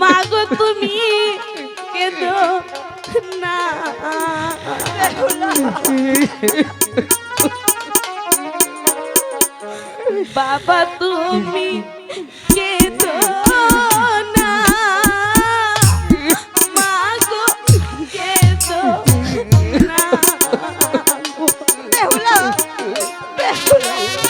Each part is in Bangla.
মাগো তুমি কেঁদো না। বাবা তুমি কেঁদো না। মাগো কেঁদো না। বেহুলা বেহুলা।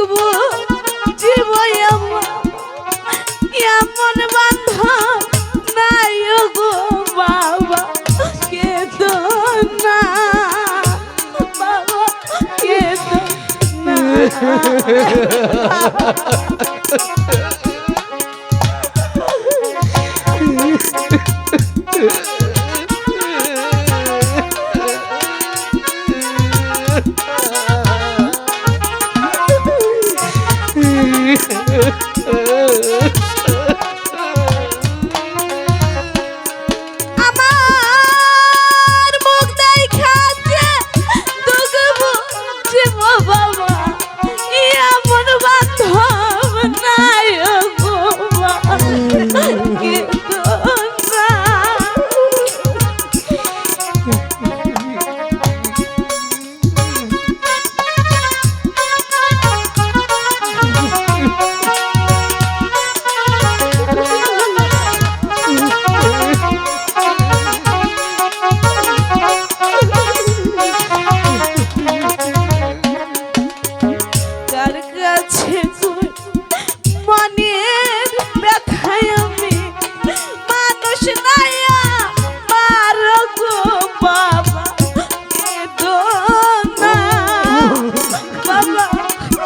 থাকব জীব এমন বান্ধ নাই গো বাবা কে তো না? বাবা কে তো না?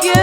কে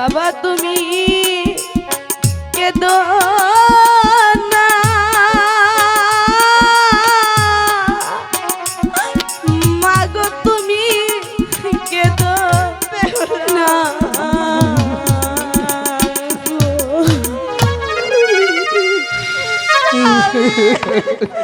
বাবা তুমি কেদো তুমি কেদো না গো।